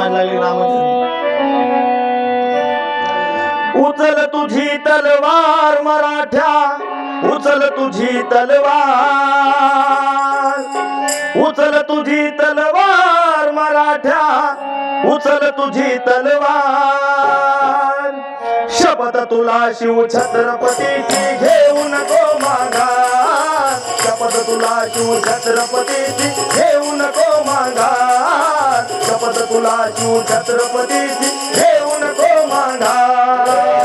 म्हणायला लागली उचल तुझी तलवार मराठ्या उचल तुझी तलवार. उचल तुझी तलवार मराठ्या उचल तुझी तलवार. शपथ तुला शिव छत्रपतीची घेऊन नको मागा शपथ तुला शिव छत्रपतीची घेऊन नको मागा शपथ तुला छत्रपती घेऊन तो मांडा.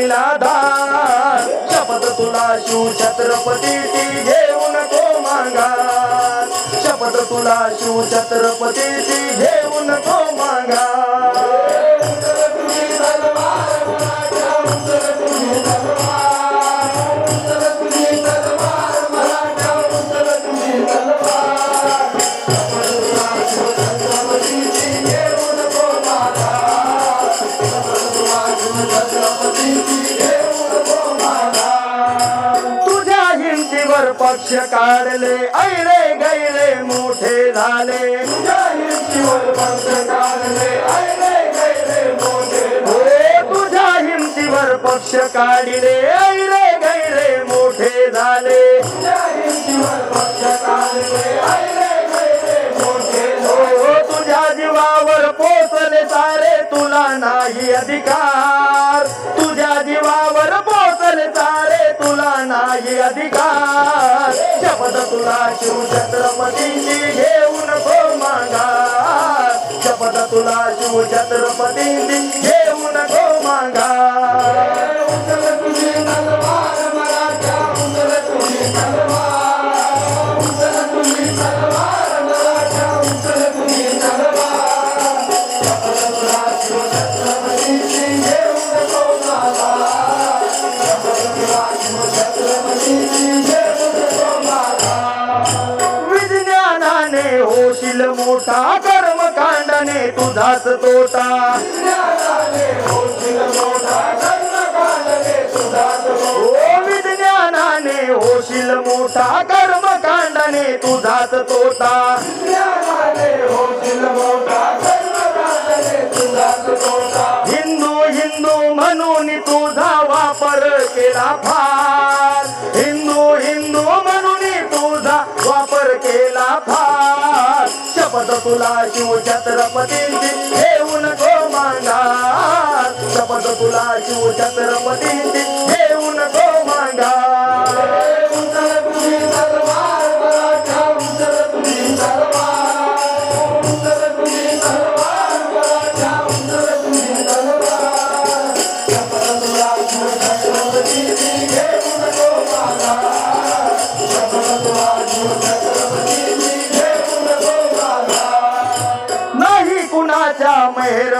तलवारीला दान शपथ तुला शिव छत्रपतीची घेऊन तो मागा शपथ तुला शिव छत्रपतीची घेऊन तो मागा हिमतीवर पक्ष काढले ऐरे गैरे मोठे झाले. तुझ्या हिमतीवर पक्ष काढले ऐरे गैरे मोठे झाले. तुझ्या हिमतीवर पक्ष काढले ऐरे गैरे मोठे झाले. पक्ष गैरे मोठे झाले. तुझ्या जीवावर पोचले सारे तुला नाही अधिकार. अधिकार. शपथ तुला शिव छत्रपतीची घेऊ नको हो मागा शपथ तुला शिव घेऊन हो तो नको विज्ञानाने होशील मोठा कर्मकांडाने तुझाच तोटा. विज्ञानाने होशील मोठा कर्मकांडाने तुझाच तोटा. शपथ तुला शिव छत्रपतींची घेऊ गो मागा शपथ तुला शिव छत्रपतींची घेऊ गो मागा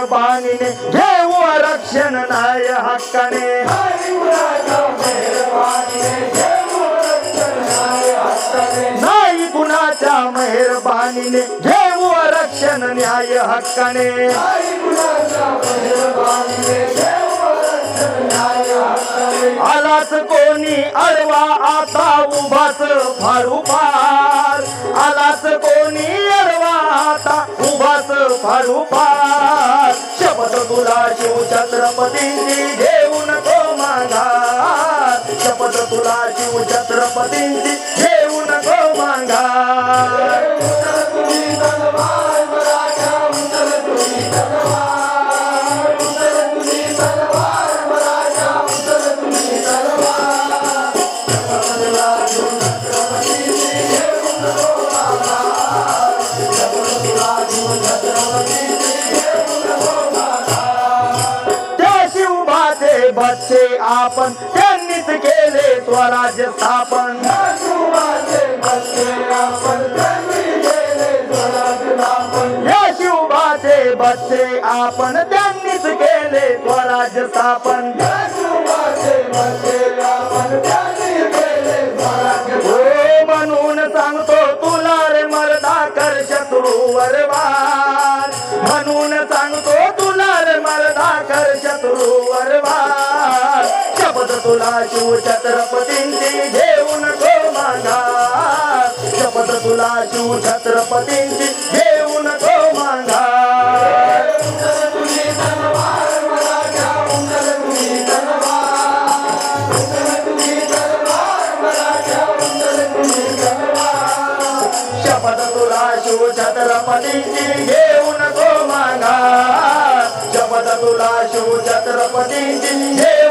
मेहरबानीने घेऊ आरक्षण नाही हक्काने. नाही कुणाच्या मेहरबानीने घेऊ आरक्षण न्याय हक्काने. आलाच कोणी अडवा आता उभाच फारुपार आलाच कोणी अडवा आता उभाच फारुपार शपथ तुला शिव छत्रपतींची घेऊ नको मागा शपथ तुला शिव छत्रपतींची घेऊ नको मागा बच्चे आपण त्यांनीच केले स्वराज्य स्थापन. या शिवबाचे बच्चे आपण त्यांनीच केले स्वराज्य स्थापन. हो म्हणून सांगतो तुला रे मर्दा कर शत्रूवर वार. म्हणून सांगतो तुला शिव छत्रपतींची घेऊन तो माघार शपथ तुला शिव छत्रपतींची घेऊन तो माघार शपथ तुला शिव छत्रपतीची घेऊ नको माघार शपथ तुला शिव छत्रपतींची घेऊन